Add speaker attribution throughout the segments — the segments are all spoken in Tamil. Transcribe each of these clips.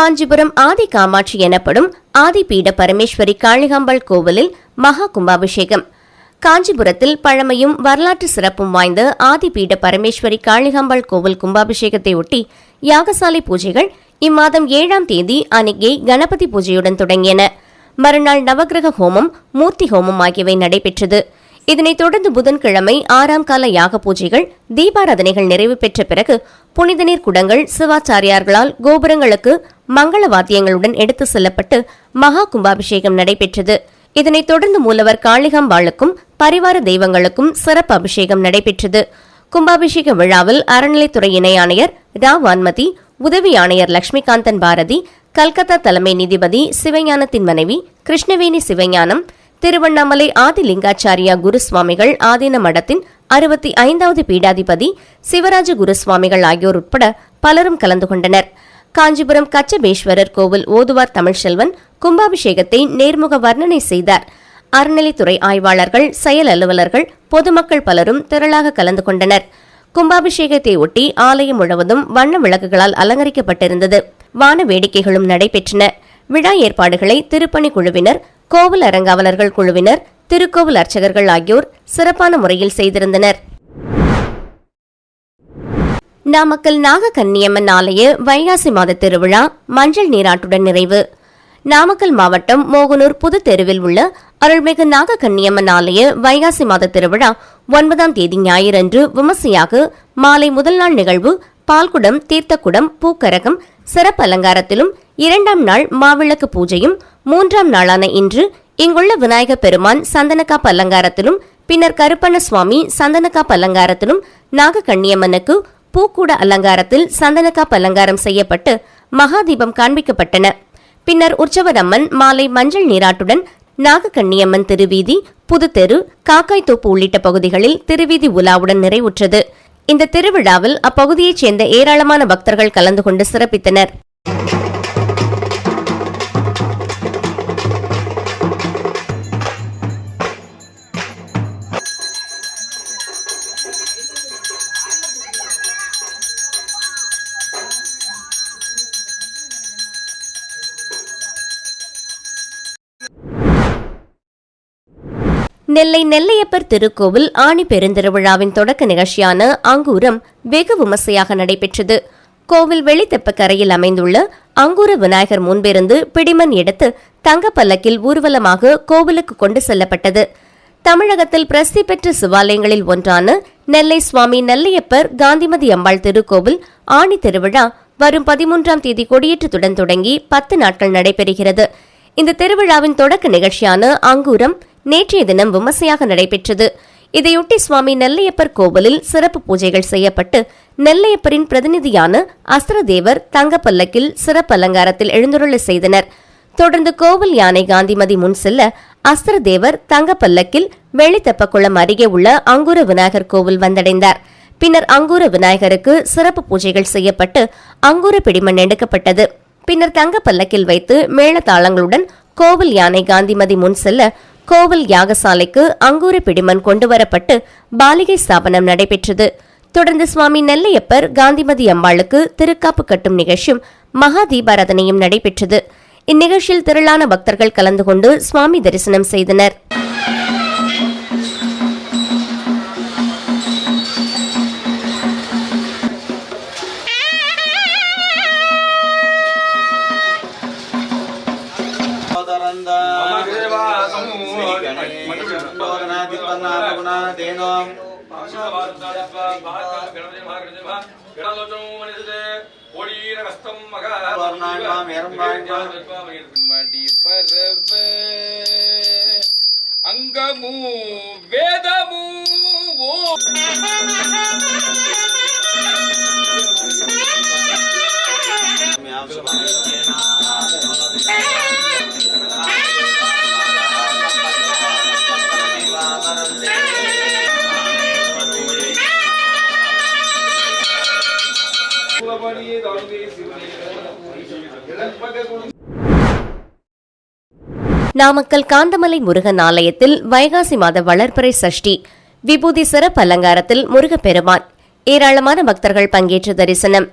Speaker 1: காஞ்சிபுரம் ஆதி காமாட்சி எனப்படும் ஆதிபீட பரமேஸ்வரி காளிகாம்பாள் கோவிலில் மகா கும்பாபிஷேகம். காஞ்சிபுரத்தில் பழமையும் வரலாற்று சிறப்பும் வாய்ந்த ஆதிபீட பரமேஸ்வரி காளிகாம்பாள் கோவில் கும்பாபிஷேகத்தை ஒட்டி யாகசாலை பூஜைகள் இம்மாதம் ஏழாம் தேதி அன்னைக்கே கணபதி பூஜையுடன் தொடங்கியன. மறுநாள் நவகிரக ஹோமம் மூர்த்தி ஹோமம் ஆகியவை நடைபெற்றது. இதனைத் தொடர்ந்து புதன்கிழமை ஆறாம் கால யாக பூஜைகள் தீபாராதனைகள் நிறைவு பெற்ற பிறகு புனித நீர் குடங்கள் சிவாச்சாரியார்களால் கோபுரங்களுக்கு மங்கள வாத்தியங்களுடன் எடுத்து செல்லப்பட்டு மகா கும்பாபிஷேகம் நடைபெற்றது. இதனைத் தொடர்ந்து மூலவர் காளிகாம்பாளுக்கும் பரிவார தெய்வங்களுக்கும் சிறப்பு அபிஷேகம் நடைபெற்றது. கும்பாபிஷேக விழாவில் அறநிலைத்துறை இணை ஆணையர் ரா. வான்மதி உதவி ஆணையர் லட்சுமிகாந்தன் பாரதி கல்கத்தா தலைமை நீதிபதி சிவஞானத்தின் மனைவி கிருஷ்ணவேணி சிவஞானம் திருவண்ணாமலை ஆதிலிங்காச்சாரியா குருசுவாமிகள் ஆதீன மடத்தின் அறுபத்தி ஐந்தாவது பீடாதிபதி சிவராஜ குருசுவாமிகள் ஆகியோர் உட்பட பலரும் கலந்து கொண்டனர். காஞ்சிபுரம் கச்சபேஸ்வரர் கோவில் ஓதுவார் தமிழ்செல்வன் கும்பாபிஷேகத்தை நேர்முக வர்ணனை செய்தார். அறநிலைத்துறை ஆய்வாளர்கள் செயல் அலுவலர்கள் பொதுமக்கள் பலரும் திரளாக கலந்து கொண்டனர். கும்பாபிஷேகத்தை ஒட்டி ஆலயம் முழுவதும் வண்ண விளக்குகளால் அலங்கரிக்கப்பட்டிருந்தது. வான வேடிக்கைகளும் நடைபெற்றன. விழா ஏற்பாடுகளை திருப்பணி குழுவினர் கோவில் அரங்காவலர்கள் குழுவினர் திருக்கோவில் அர்ச்சகர்கள் ஆகியோர் சிறப்பான முறையில் செய்திருந்தனர். நாமக்கல் நாகக்கன்னியம்மன் ஆலய வைகாசி மாத திருவிழா மஞ்சள் நீராட்டுடன் நிறைவு. நாமக்கல் மாவட்டம் மோகனூர் புது தெருவில் உள்ள அருள்மிகு நாகக்கன்னியம்மன் ஆலய வைகாசி மாத திருவிழா ஒன்பதாம் தேதி ஞாயிறன்று விமர்சையாக மாலை முதல் நாள் நிகழ்வு பால்குடம் தீர்த்தக்குடம் பூக்கரகம் சிறப்பு அலங்காரத்திலும் இரண்டாம் நாள் மாவிளக்கு பூஜையும் மூன்றாம் நாளான இன்று இங்குள்ள விநாயகப் பெருமான் சந்தனக்காப்பு அலங்காரத்திலும் பின்னர் கருப்பண்ண சுவாமி சந்தனக்காப்பு அலங்காரத்திலும் நாகக்கண்ணியம்மனுக்கு பூக்கூட அலங்காரத்தில் சந்தனக்காப்பு அலங்காரம் செய்யப்பட்டு மகாதீபம் காண்பிக்கப்பட்டன. பின்னர் உற்சவரம்மன் மாலை மஞ்சள் நீராட்டுடன் நாகக்கண்ணியம்மன் திருவீதி புதுத்தெரு காக்காய்தோப்பு உள்ளிட்ட பகுதிகளில் திருவீதி உலாவுடன் நிறைவுற்றது. இந்த திருவிழாவில் அப்பகுதியைச் சேர்ந்த ஏராளமான பக்தர்கள் கலந்து கொண்டு சிறப்பித்தனர். நெல்லை நெல்லையப்பர் திருக்கோவில் ஆணி பெருந்திருவிழாவின் தொடக்க நிகழ்ச்சியான அங்கூரம் வெகு விமர்சையாக நடைபெற்றது. கோவில் வெளித்தெப்பக்கரையில் அமைந்துள்ள அங்கூர விநாயகர் முன்பிருந்து பிடிமன் எடுத்து தங்கப்பல்லக்கில் ஊர்வலமாக கோவிலுக்கு கொண்டு செல்லப்பட்டது. தமிழகத்தில் பிரசித்தி பெற்ற சிவாலயங்களில் ஒன்றான நெல்லை சுவாமி நெல்லையப்பர் காந்திமதி அம்பாள் திருக்கோவில் ஆணி திருவிழா வரும் பதிமூன்றாம் தேதி கொடியேற்றத்துடன் தொடங்கி பத்து நாட்கள் நடைபெறுகிறது. இந்த திருவிழாவின் தொடக்க நிகழ்ச்சியான அங்கூரம் நேற்றைய தினம் விமர்சையாக நடைபெற்றது. இதையொட்டி சுவாமி நெல்லையப்பர் கோவிலில் சிறப்பு பூஜைகள் செய்யப்பட்டு நெல்லையப்பரின் பிரதிநிதியான அஸ்திரதேவர் தங்கப்பல்லக்கில் சிறப்பு அலங்காரத்தில் எழுந்துருள செய்தனர். தொடர்ந்து கோவில் யானை காந்திமதி முன் செல்ல அஸ்திரதேவர் தங்கப்பல்லக்கில் வெளித்தப்பக்குளம் அருகே உள்ள அங்குர விநாயகர் கோவில் வந்தடைந்தார். பின்னர் அங்குர விநாயகருக்கு சிறப்பு பூஜைகள் செய்யப்பட்டு அங்குர பிடிமண் எடுக்கப்பட்டது. பின்னர் தங்க பல்லக்கில் வைத்து மேளதாளங்களுடன் கோவில் யானை காந்திமதி முன் செல்ல கோவில் யாகசாலைக்கு அங்கூர பிடிமன் கொண்டுவரப்பட்டு பாலிகை ஸ்தாபனம் நடைபெற்றது. தொடர்ந்து சுவாமி நெல்லையப்பர் காந்திமதி அம்பாளுக்கு திருக்காப்பு கட்டும் நிகழ்ச்சியும் மகா தீபாராதனையும் நடைபெற்றது. இந்நிகழ்ச்சியில் திரளான பக்தர்கள் கலந்து கொண்டு சுவாமி தரிசனம் செய்தனர்.
Speaker 2: மடிபரவ அங்கமு வேதமு ஓ
Speaker 1: நாமக்கல் காந்தமலை முருகன் ஆலயத்தில் வைகாசி மாத வளர்பிறை சஷ்டி. விபூதி சிறப்பு அலங்காரத்தில் முருகப்பெருமான். ஏராளமான பக்தர்கள் பங்கேற்று தரிசனம்.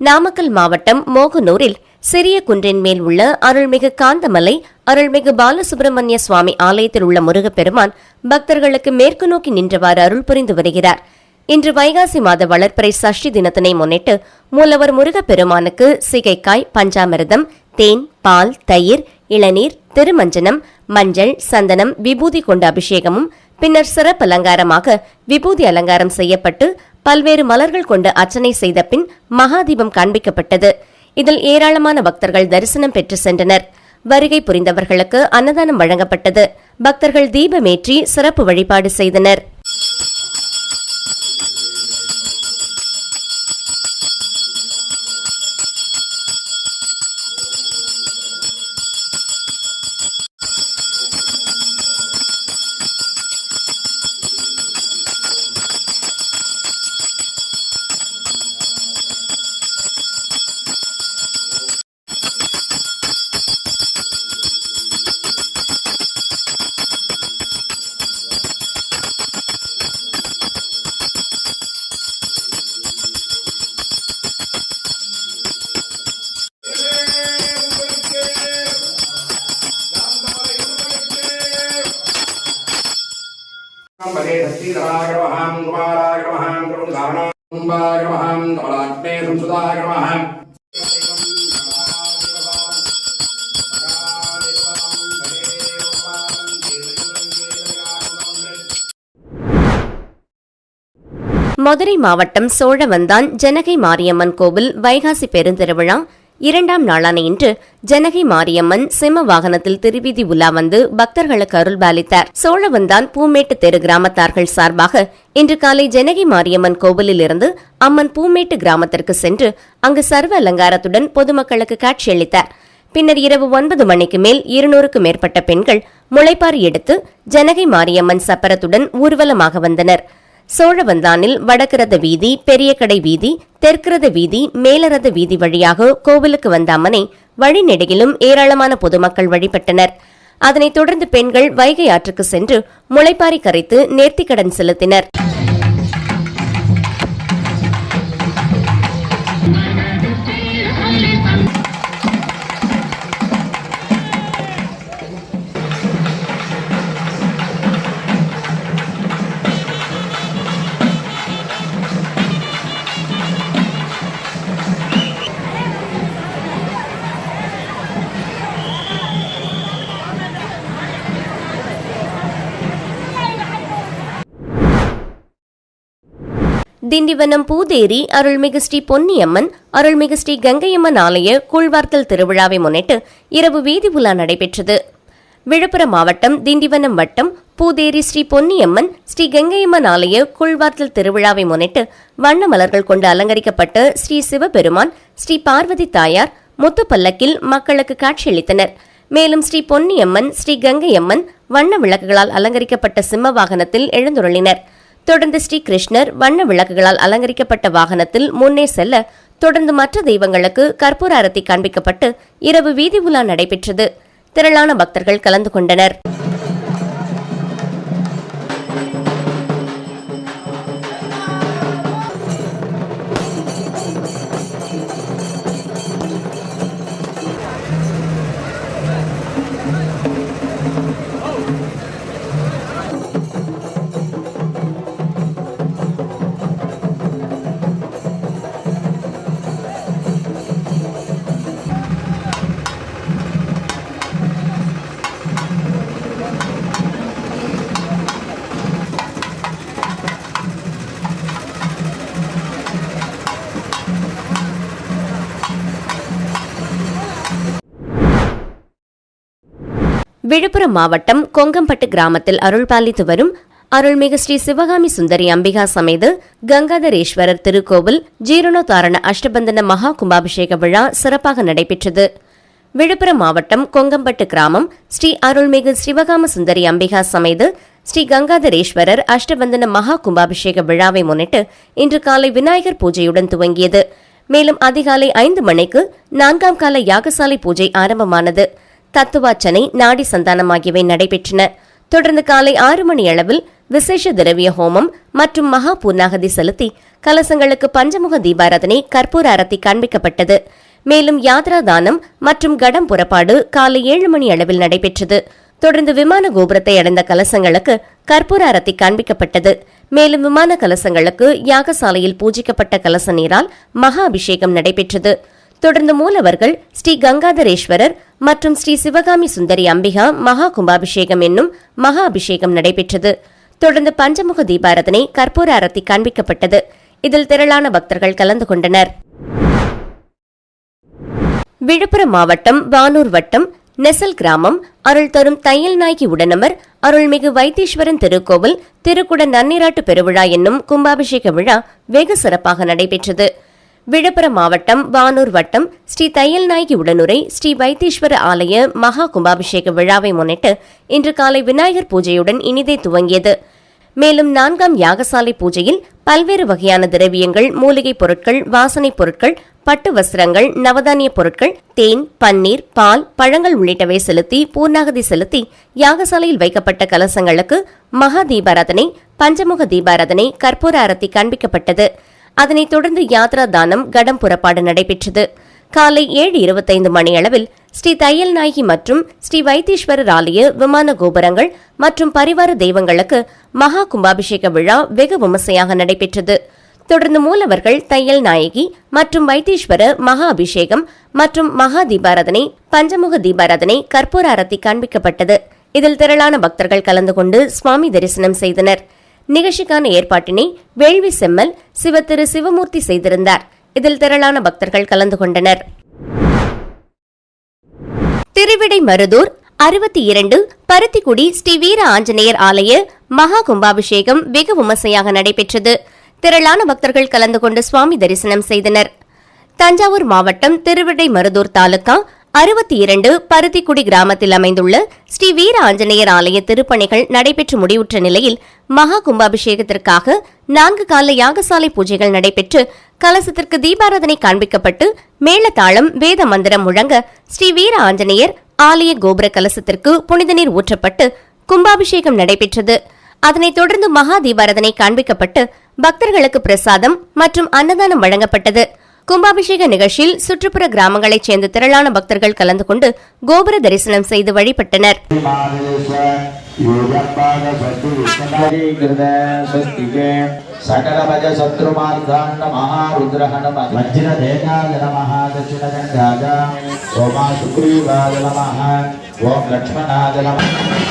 Speaker 1: நாமக்கல் மாவட்டம் மோகனூரில் சிறிய குன்றின் மேல் உள்ள அருள்மிகு காந்தமலை அருள்மிகு பாலசுப்பிரமணிய சுவாமி ஆலயத்தில் உள்ள முருகப்பெருமான் பக்தர்களுக்கு மேற்கு நோக்கி நின்றவாறு அருள் புரிந்து வருகிறார். இன்று வைகாசி மாத வளர்ப்பறை சஷ்டி தினத்தினை முன்னிட்டு மூலவர் முருகப்பெருமானுக்கு சிகைக்காய் பஞ்சாமிரதம் தேன் பால் தயிர் இளநீர் திருமஞ்சனம் மஞ்சள் சந்தனம் விபூதி கொண்ட அபிஷேகமும் பின்னர் சிறப்பு அலங்காரமாக விபூதி அலங்காரம் செய்யப்பட்டு பல்வேறு மலர்கள் கொண்டு அர்ச்சனை செய்த பின் மகாதீபம் காண்பிக்கப்பட்டது. இதில் ஏராளமான பக்தர்கள் தரிசனம் பெற்று சென்றனர். வருகை புரிந்தவர்களுக்கு அன்னதானம் வழங்கப்பட்டது. பக்தர்கள் தீபமேற்றி சிறப்பு வழிபாடு செய்தனர். மதுரை மாவட்டம் சோழவந்தான் ஜனகை மாரியம்மன் கோவில் வைகாசி பெருந்திருவிழா இரண்டாம் நாளான இன்று ஜனகை மாரியம்மன் சிம்ம வாகனத்தில் திருவீதி உலா வந்து பக்தர்களுக்கு அருள்பாலித்தார். சோழவந்தான் பூமேட்டு தெரு கிராமத்தார்கள் சார்பாக இன்று காலை ஜனகை மாரியம்மன் கோவிலில் இருந்து அம்மன் பூமேட்டு கிராமத்திற்கு சென்று அங்கு சர்வ அலங்காரத்துடன் பொதுமக்களுக்கு காட்சியளித்தார் பின்னர் இரவு ஒன்பது மணிக்கு மேல் இருநூறுக்கு மேற்பட்ட பெண்கள் முளைப்பாரி எடுத்து ஜனகை மாரியம்மன் சப்பரத்துடன் ஊர்வலமாக வந்தனர். சோழவந்தானில் வடக்கு வீதி பெரிய கடை வீதி தெற்கிரத வீதி மேலரத வீதி வழியாக கோவிலுக்கு வந்த அம்மனை வழிநெடுகிலும் ஏராளமான பொதுமக்கள் வழிபட்டனர். அதனைத் தொடர்ந்து பெண்கள் வைகை ஆற்றுக்கு சென்று முளைப்பாரி கரைத்து நேர்த்திக்கடன் செலுத்தினர். திண்டிவனம் பூதேரி அருள்மிகு ஸ்ரீ பொன்னியம்மன் அருள்மிகு ஸ்ரீ கங்கையம்மன் ஆலய கூழ்வார்த்தல் திருவிழாவை முன்னிட்டு இரவு வீதி உலா நடைபெற்றது. விழுப்புரம் மாவட்டம் திண்டிவனம் வட்டம் பூதேரி ஸ்ரீ பொன்னியம்மன் ஸ்ரீ கங்கையம்மன் ஆலய கூழ்வார்த்தல் திருவிழாவை முன்னிட்டு வண்ண மலர்கள் கொண்டு அலங்கரிக்கப்பட்ட ஸ்ரீ சிவபெருமான் ஸ்ரீ பார்வதி தாயார் முத்து பல்லக்கில் மக்களுக்கு காட்சியளித்தனர். மேலும் ஸ்ரீ பொன்னியம்மன் ஸ்ரீ கங்கையம்மன் வண்ண விளக்குகளால் அலங்கரிக்கப்பட்ட சிம்ம வாகனத்தில் எழுந்துருளினர். தொடர்ந்து ஸ்ரீ கிருஷ்ணர் வண்ண விளக்குகளால் அலங்கரிக்கப்பட்ட வாகனத்தில் முன்னே செல்ல தொடர்ந்து மற்ற தெய்வங்களுக்கு கற்பூர அரத்தி காண்பிக்கப்பட்டு இரவு வீதி உலா நடைபெற்றது. திரளான பக்தர்கள் கலந்து கொண்டனர். விழுப்புரம் மாவட்டம் கொங்கம்பட்டு கிராமத்தில் அருள்பாலித்து வரும் அருள்மிகு ஸ்ரீ சிவகாமி சுந்தரி அம்பிகா சமேத கங்காதரேஸ்வரர் திருக்கோவில் ஜீரணோத்தாரண அஷ்டபந்தன மகா கும்பாபிஷேக விழா சிறப்பாக நடைபெற்றது. விழுப்புரம் மாவட்டம் கொங்கம்பட்டு கிராமம் ஸ்ரீ அருள்மிகு சிவகாம சுந்தரி அம்பிகா சமேத ஸ்ரீ கங்காதரேஸ்வரர் அஷ்டபந்தன மகா கும்பாபிஷேக விழாவை முன்னிட்டு இன்று காலை விநாயகர் பூஜையுடன் துவங்கியது. மேலும் அதிகாலை ஐந்து மணிக்கு நான்காம் கால யாகசாலை பூஜை ஆரம்பமானது. தத்துவாச்சனை நாடி சந்தானம் ஆகியவை நடைபெற்றன. தொடர்ந்து காலை ஆறு மணி அளவில் விசேஷ திரவிய ஹோமம் மற்றும் மகா பூர்ணாகதி செலுத்தி கலசங்களுக்கு பஞ்சமுக தீபாராதனை கற்பூர அரத்தி காண்பிக்கப்பட்டது. மேலும் யாத்ரா தானம் மற்றும் கடம் புறப்பாடு காலை ஏழு மணி அளவில் நடைபெற்றது. தொடர்ந்து விமான கோபுரத்தை அடைந்த கலசங்களுக்கு கற்பூர அரத்தி காண்பிக்கப்பட்டது. மேலும் விமான கலசங்களுக்கு யாகசாலையில் பூஜிக்கப்பட்ட கலச நீரால் மகா அபிஷேகம் நடைபெற்றது. தொடர்ந்து மூலவர்கள் ஸ்ரீ கங்காதரேஸ்வரர் மற்றும் ஸ்ரீ சிவகாமி சுந்தரி அம்பிகா மகா கும்பாபிஷேகம் என்னும் மகா அபிஷேகம் நடைபெற்றது. தொடர்ந்து பஞ்சமுக தீபாரதனை கற்பூர அரத்தி காண்பிக்கப்பட்டது. இதில் திரளான பக்தர்கள் கலந்து கொண்டனர். விழுப்புரம் மாவட்டம் வானூர் வட்டம் நெசல் கிராமம் அருள் தரும் தையல் நாயகி உடனமர் அருள்மிகு வைத்தீஸ்வரன் திருக்கோவில் திருக்குட நன்னீராட்டு பெருவிழா என்னும் கும்பாபிஷேக விழா வெகு சிறப்பாக நடைபெற்றது. விழுப்புரம் மாவட்டம் வானூர் வட்டம் ஸ்ரீ தையல் நாயகி உடனுரை ஸ்ரீ வைத்தீஸ்வர ஆலய மகா கும்பாபிஷேக விழாவை முன்னிட்டு இன்று காலை விநாயகர் பூஜையுடன் இனிதே துவங்கியது. மேலும் நான்காம் யாகசாலை பூஜையில் பல்வேறு வகையான திரவியங்கள் மூலிகைப் பொருட்கள் வாசனைப் பொருட்கள் பட்டு வஸ்திரங்கள் நவதானிய பொருட்கள் தேன் பன்னீர் பால் பழங்கள் உள்ளிட்டவை செலுத்தி பூர்ணாகதி செலுத்தி யாகசாலையில் வைக்கப்பட்ட கலசங்களுக்கு மகா தீபாராதனை பஞ்சமுக தீபாராதனை கற்பூர அரத்தி காண்பிக்கப்பட்டது. அதனைத் தொடர்ந்து யாத்ரா தானம் கடம் புறப்பாடு நடைபெற்றது. காலை ஏழு இருபத்தைந்து மணியளவில் ஸ்ரீ தையல் நாயகி மற்றும் ஸ்ரீ வைத்தீஸ்வரர் ஆலய விமான கோபுரங்கள் மற்றும் பரிவார தெய்வங்களுக்கு மகா கும்பாபிஷேக விழா வெகு விமர்சையாக நடைபெற்றது. தொடர்ந்து மூலவர்கள் தையல் நாயகி மற்றும் வைத்தீஸ்வர மகா அபிஷேகம் மற்றும் மகா தீபாராதனை பஞ்சமுக தீபாராதனை கற்பூர அரத்தி காண்பிக்கப்பட்டது. இதில் திரளான பக்தர்கள் கலந்து கொண்டு சுவாமி தரிசனம் செய்தனர். நிகழ்ச்சிக்கான ஏற்பாட்டினை வேள்வி செம்மல் சிவ திரு சிவமூர்த்தி செய்திருந்தார். இதில் திரளான பக்தர்கள் கலந்து கொண்டனர். திருவிடை மருதூர் அறுபத்தி இரண்டு பருத்திக்குடி ஸ்ரீ வீர ஆஞ்சநேயர் ஆலய மகா கும்பாபிஷேகம் வெகு விமர்சையாக நடைபெற்றது. திரளான பக்தர்கள் கலந்து கொண்டு சுவாமி தரிசனம் செய்தனர். தஞ்சாவூர் மாவட்டம் திருவிடை மருதூர் தாலுகா அறுபத்தி இரண்டு பருத்திக்குடி கிராமத்தில் அமைந்துள்ள ஸ்ரீ வீர ஆஞ்சநேயர் ஆலய திருப்பணிகள் நடைபெற்று முடிவுற்ற நிலையில் மகா கும்பாபிஷேகத்திற்காக நான்கு கால யாகசாலை பூஜைகள் நடைபெற்று கலசத்திற்கு தீபாராதனை காண்பிக்கப்பட்டு மேளதாளம் வேத மந்திரம் முழங்க ஸ்ரீ வீர ஆஞ்சநேயர் ஆலய கோபுர கலசத்திற்கு புனித நீர் ஊற்றப்பட்டு கும்பாபிஷேகம் நடைபெற்றது. அதனைத் தொடர்ந்து மகா தீபாராதனை காண்பிக்கப்பட்டு பக்தர்களுக்கு பிரசாதம் மற்றும் அன்னதானம் வழங்கப்பட்டது. கும்பாபிஷேக நிகழ்ச்சியில் சுற்றுப்புற கிராமங்களைச் சேர்ந்த திரளான பக்தர்கள் கலந்து கொண்டு கோபுர தரிசனம் செய்து வழிபட்டனர்
Speaker 3: कृत स्वस्तिके सकलभज शत्रुमार्गाण्ड महारुद्रहण वज्रदेहाय नमः दक्षिणगङ्गाज ओमा सुग्रीवाय नमः ॐ लक्ष्मणाय नमः